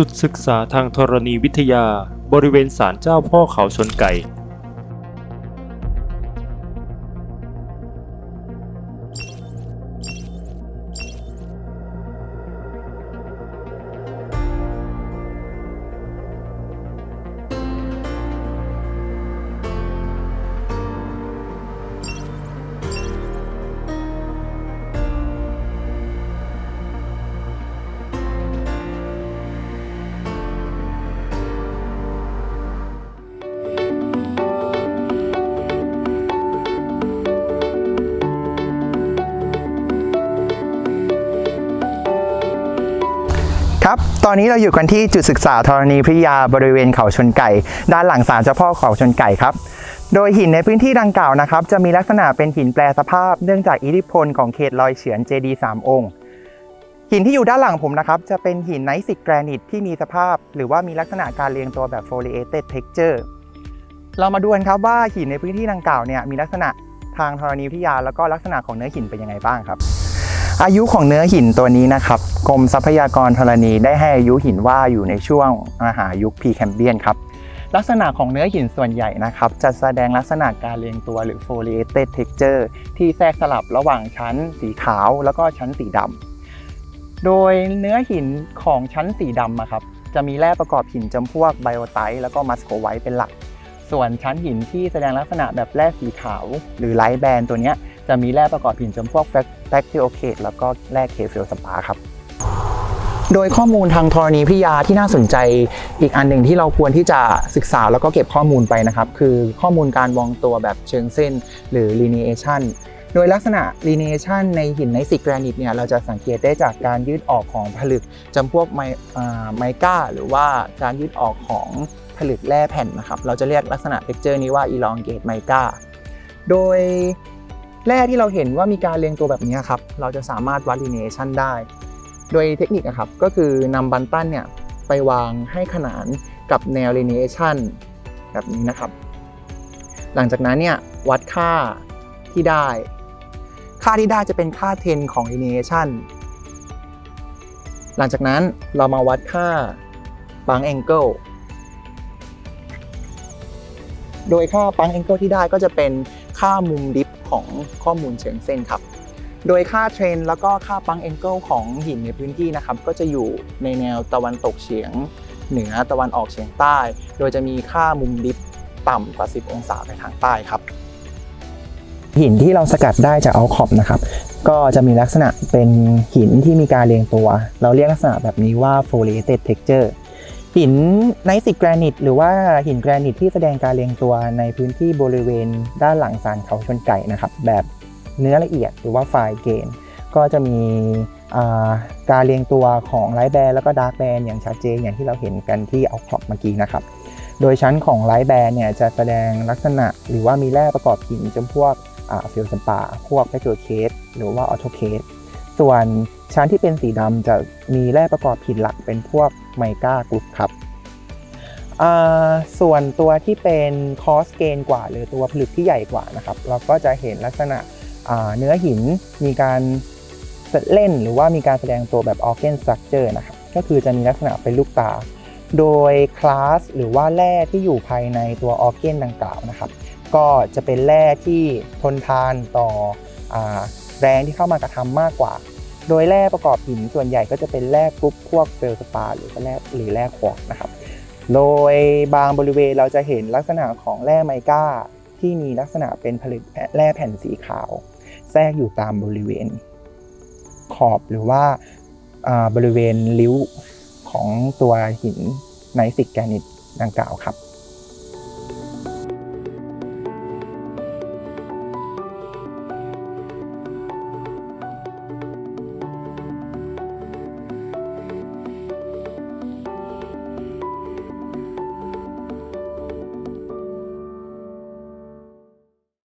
จุดศึกษาทางธรณีวิทยา บริเวณศาลเจ้าพ่อเขาชนไก่ ครับ ตอนนี้เราอยู่กันที่จุดศึกษาธรณีพิทยาบริเวณเขาชนไก่ ด้านหลังศาลเจ้าพ่อเขาชนไก่ครับ โดยหินในพื้นที่ดังกล่าวนะครับ จะมีลักษณะเป็นหินแปรสภาพ เนื่องจากอิทธิพลของเขตลอยเฉือนเจดีสามองค์หินที่อยู่ด้านหลังผมนะครับ จะเป็นหินไนซิกแกรนิตที่มีสภาพ หรือว่ามีลักษณะการเรียงตัวแบบ foliated texture เรามาดูกันครับว่าหินในพื้นที่ดังกล่าวเนี่ยมีลักษณะทางธรณีวิทยาแล้วก็ลักษณะของเนื้อหินเป็นยังไงบ้างครับ อายุของเนื้อหินตัวนี้นะครับกรมทรัพยากรธรณีได้ให้อายุหินว่าอยู่ในช่วงมหายุคพีแคมเบียนครับลักษณะของเนื้อหินส่วนใหญ่นะครับ จะแสดงลักษณะการเรียงตัวหรือ foliated texture ที่แทรกสลับระหว่างชั้นสีขาวแล้วก็ชั้นสีดำโดยเนื้อหินของชั้นสีดำอะครับจะมีแร่ประกอบหินจำพวกไบโอไตต์แล้วก็มัสโคไวท์เป็นหลัก ส่วนชั้นหินที่แสดงลักษณะแบบแร่สีขาว หรือไลท์แบนตัวเนี้ย จะมีแร่ประกอบหินจำพวกแฟกติโอเคตแล้วก็แร่เคเฟลสปาครับโดยข้อมูลทางธรณีพิยาที่น่าสนใจอีกอันหนึ่งที่เราควรที่จะศึกษาแล้วก็เก็บข้อมูลไปนะครับ คือข้อมูลการวางตัวแบบเชิงเส้น หรือ lineation โดยลักษณะ lineation ในหินในสิกแกรนิตเนี่ยเราจะสังเกตได้จากการยืดออกของผลึกจำพวกไมอ่าไมก้าหรือว่าการยืดออกของผลึกแร่แผ่นนะครับ เราจะเรียกลักษณะ texture นี้ว่า elongate mica โดย แร่ที่เราเห็นว่ามีการเรียงตัวแบบนี้ครับ เราจะสามารถวัด lineation ได้ โดยเทคนิคอะครับ ก็คือนำบันตันเนี่ยไปวางให้ขนานกับแนว lineation แบบนี้นะครับ หลังจากนั้นเนี่ยวัดค่าที่ได้ ค่าที่ได้จะเป็นค่า10ของ lineation หลังจากนั้นเรามาวัดค่า bang angle โดยค่า bang angle ที่ได้ก็จะเป็น ค่ามุมดิฟของข้อมูลเชิงเส้นครับ โดยค่าเทรนแล้วก็ค่าปังแองเกิลของหินในพื้นที่นะครับก็จะอยู่ในแนวตะวันตกเฉียงเหนือตะวันออกเฉียงใต้ โดยจะมีค่ามุมดิฟต่ำกว่า 10 องศาไปทางใต้ครับ หินที่เราสกัดได้จากอัลคอปนะครับ ก็จะมีลักษณะเป็นหินที่มีการเรียงตัว เราเรียกลักษณะแบบนี้ว่า foliated texture หินไนซิกแกรนิตหรือว่าหินแกรนิตที่แสดงการเรียงตัวในพื้นที่บริเวณด้านหลังศาลเขาชนไก่นะครับ แบบเนื้อละเอียดหรือว่าไฟเกนก็จะมีการเรียงตัวของไลท์แบนแล้วก็ดาร์กแบนอย่างชัดเจนอย่างที่เราเห็นกันที่เอาครอปเมื่อกี้นะครับ โดยชั้นของไลท์แบนเนี่ยจะแสดงลักษณะหรือว่ามีแร่ประกอบหินจำพวกเฟลสปาพวกแพคโเคสหรือว่าออโตเคส ส่วนชั้นที่เป็นสีดำจะมีแร่ประกอบหินหลักเป็นพวกไมก้ากรุ๊ปครับส่วนตัวที่เป็นคอสเกนกว่า หรือตัวผลึกที่ใหญ่กว่านะครับ เราก็จะเห็นลักษณะเนื้อหินมีการเล่นหรือว่ามีการแสดงตัวแบบออ g เกนสตรั c เจอร์นะครับก็คือจะมีลักษณะเป็นลูกตา โดยคลาสหรือว่าแร่ที่อยู่ภายในตัวออ g เกนดังกล่าวนะครับ ก็จะเป็นแร่ที่ทนทานต่ออ แรงที่เข้ามากระทำมากกว่า โดยแร่ประกอบหินส่วนใหญ่ก็จะเป็นแร่กรุ๊ปพวกเฟลสปาหรือแร่หรือแร่ควอร์ตนะครับ โดยบางบริเวณเราจะเห็นลักษณะของแร่ไมก้าที่มีลักษณะเป็นผลึกแร่แผ่นสีขาว แทรกอยู่ตามบริเวณ ขอบหรือว่าอ่าบริเวณริ้วของตัวหินไนซิกแกรนิตดังกล่าวครับ